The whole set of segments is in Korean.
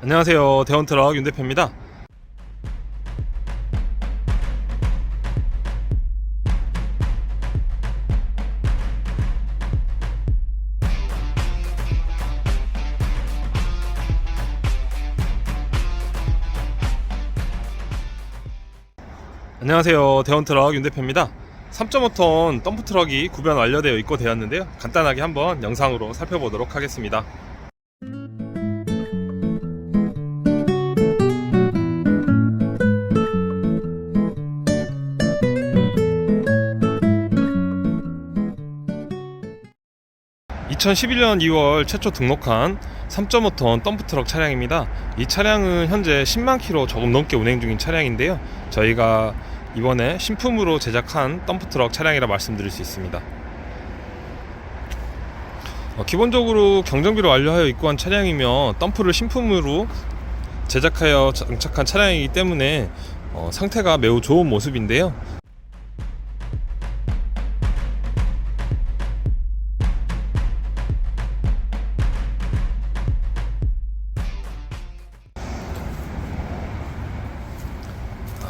안녕하세요. 대원트럭 윤 대표입니다. 안녕하세요. 대원트럭 윤 대표입니다. 3.5톤 덤프트럭이 구변 완료되어 있고 되었는데요. 간단하게 한번 영상으로 살펴보도록 하겠습니다. (2011년 2월) 최초 등록한 3.5톤 덤프트럭 차량입니다. 이 차량은 현재 10만 킬로 조금 넘게 운행 중인 차량인데요. 저희가 이번에 신품으로 제작한 덤프트럭 차량이라 말씀드릴 수 있습니다. 어, 기본적으로 경정비를 완료하여 입고한 차량이며 덤프를 신품으로 제작하여 장착한 차량이기 때문에 어, 상태가 매우 좋은 모습인데요.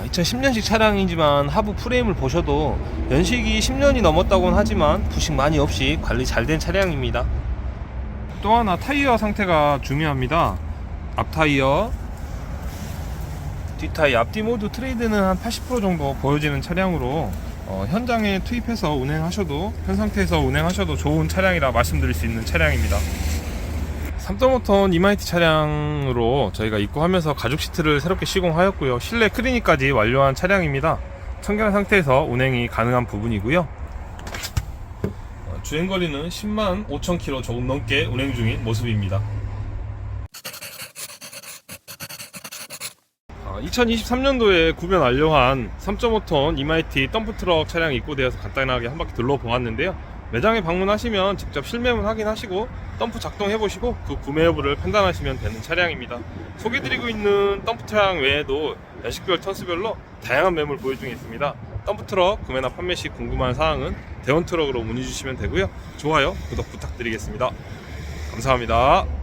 2010년식 차량이지만 하부 프레임을 보셔도 연식이 10년이 넘었다고는 하지만 부식 많이 없이 관리 잘 된 차량입니다. 또 하나 타이어 상태가 중요합니다. 앞 타이어, 뒷 타이어, 앞뒤 모두 트레이드는 한 80% 정도 보여지는 차량으로 어, 현장에 투입해서 운행하셔도 현 상태에서 운행하셔도 좋은 차량이라 말씀드릴 수 있는 차량입니다. 3.5톤 이마이티 차량으로 저희가 입고하면서 가죽 시트를 새롭게 시공하였고요. 실내 크리니까지 완료한 차량입니다. 청결한 상태에서 운행이 가능한 부분이고요. 어, 주행 거리는 10만 5천 킬로 조금 넘게 운행 중인 모습입니다. 2023년도에 구변 완료한 3.5톤 이마이티 덤프트럭 차량이 입고되어서 간단하게 한 바퀴 둘러보았는데요. 매장에 방문하시면 직접 실매물 확인하시고 덤프 작동해보시고 그 구매 여부를 판단하시면 되는 차량입니다. 소개드리고 있는 덤프 차량 외에도 연식별 턴수별로 다양한 매물 보유 중에 있습니다. 덤프 트럭 구매나 판매 시 궁금한 사항은 대원 트럭으로 문의 주시면 되고요. 좋아요, 구독 부탁드리겠습니다. 감사합니다.